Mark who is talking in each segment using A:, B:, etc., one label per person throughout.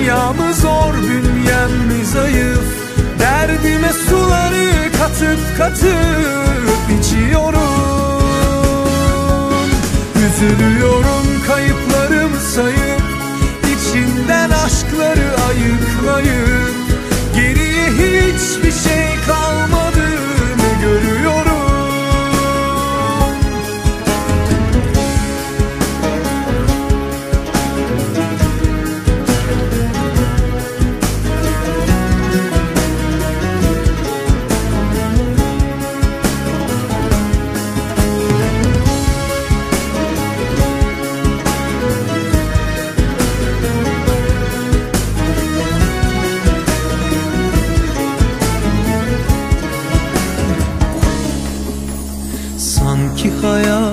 A: Dünyamı zor bünyem mi zayıf? Derdime suları katıp katıp içiyorum. Üzülüyorum kayıplarımı sayıp içinden aşkları ayıklayıp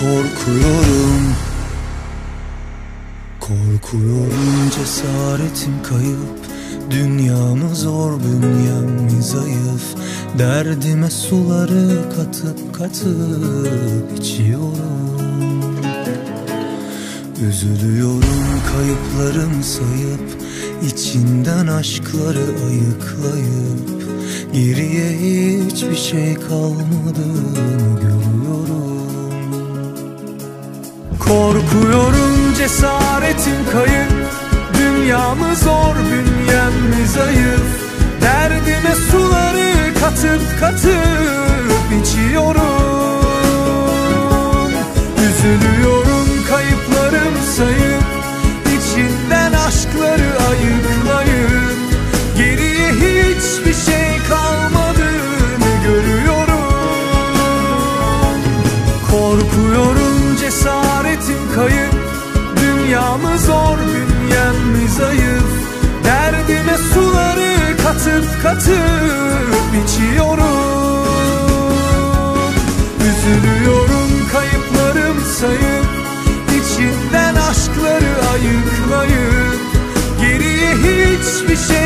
A: korkuyorum. Korkuyorum cesaretim kayıp. Dünyamı zor bünyem zayıf. Derdime suları katıp katıp içiyorum. Üzülüyorum kayıplarım sayıp. İçinden aşkları ayıklayıp. Geriye hiçbir şey kalmadığını görüyorum Korkuyorum cesaretim kayıp. Dünyamı zor bünyem mi zayıf. Derdime suları katıp katıp Dünyamı zor bünyem mi zayıf? Derdime suları katıp katıp içiyorum. Üzülüyorum kayıplarım sayıp içinden aşkları ayıklayıp Geriye hiçbir şey